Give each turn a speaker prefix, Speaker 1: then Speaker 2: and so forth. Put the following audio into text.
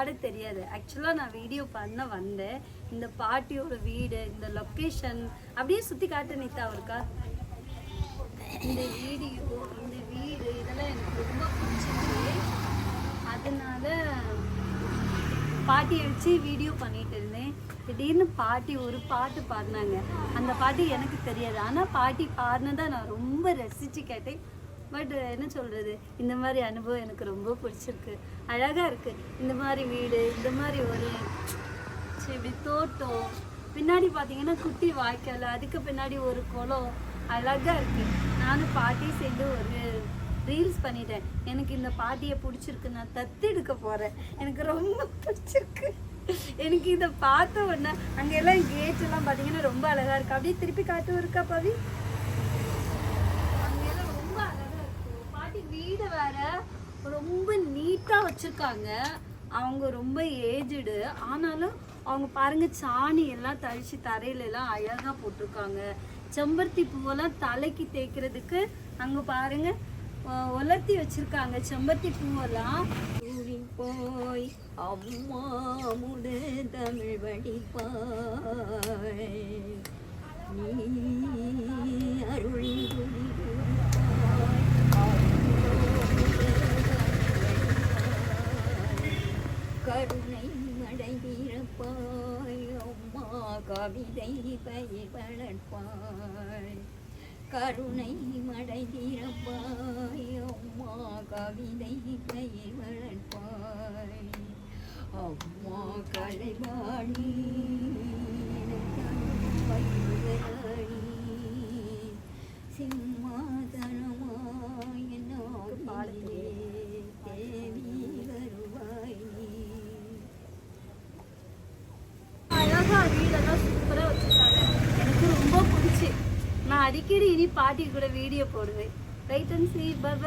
Speaker 1: பாட தெரியாது. ஆக்சுவலாக நான் வீடியோ பண்ண வந்தேன். இந்த பாட்டியோட வீடு இந்த லொக்கேஷன் அப்படியே சுற்றி காட்டு நீத்தா இருக்கா இந்த வீடியோ இந்த வீடு இதெல்லாம் எனக்கு ரொம்ப பிடிச்சிருக்கு அதனால பாட்டியை வச்சு வீடியோ பண்ணிட்டு இருந்தேன். திடீர்னு பாட்டி ஒரு பாட்டு பாடினாங்க. அந்த பாட்டு எனக்கு தெரியாது. ஆனால் பாட்டி பாடினதை நான் ரொம்ப ரசித்து கேட்டேன். பட் என்ன சொல்கிறது இந்த மாதிரி அனுபவம் எனக்கு ரொம்ப பிடிச்சிருக்கு. அழகாக இருக்குது இந்த மாதிரி வீடு இந்த மாதிரி ஒரு செடி இப்படி தோட்டம். பின்னாடி பார்த்தீங்கன்னா குட்டி வாய்க்கால் அதுக்கு பின்னாடி ஒரு குளம். அழகாக இருக்குது நானும் பாட்டியும் சேர்ந்து ஒரு ரீல்ஸ் பண்ணிட்டேன். எனக்கு இந்த பாட்டியை பிடிச்சிருக்கு. நான் தத்தெடுக்க போகிறேன் எனக்கு ரொம்ப பிடிச்சிருக்கு. எனக்கு இதை பார்த்த உடனே அங்கே எல்லாம் எல்லாம் பார்த்தீங்கன்னா ரொம்ப அழகாக இருக்குது அப்படியே திருப்பி காட்டு இருக்கா பவி அங்கெல்லாம் ரொம்ப அழகா இருக்கு பாட்டி வீடு வேற ரொம்ப நீட்டா வச்சிருக்காங்க. அவங்க ரொம்ப ஏஜ்டு ஆனாலும் அவங்க பாருங்க சாணி எல்லாம் தழிச்சு தரையில எல்லாம் அழகா போட்டிருக்காங்க. செம்பருத்தி பூவெல்லாம் தலைக்கு தேய்க்கிறதுக்கு அங்க பாருங்க உலர்த்தி வச்சிருக்காங்க. செம்பருத்தி பூவெல்லாம்
Speaker 2: போய் அம்மா முடு தமிழ் வடிப்பாய். நீ கருணை மடை வீரப்பாய் அம்மா கவிதை பயிர் வளர்ப்பாய். கருணை மடை வீரப்பாய் அம்மா கவிதை பயிர் வளர்ப்பாய். அம்மா கலைவாணி
Speaker 1: சூப்பராக வச்சுருக்காங்க. எனக்கு ரொம்ப பிடிச்சி. நான் அடிக்கடி இனி பாட்டி கூட வீடியோ போடுவேன். Right and C bye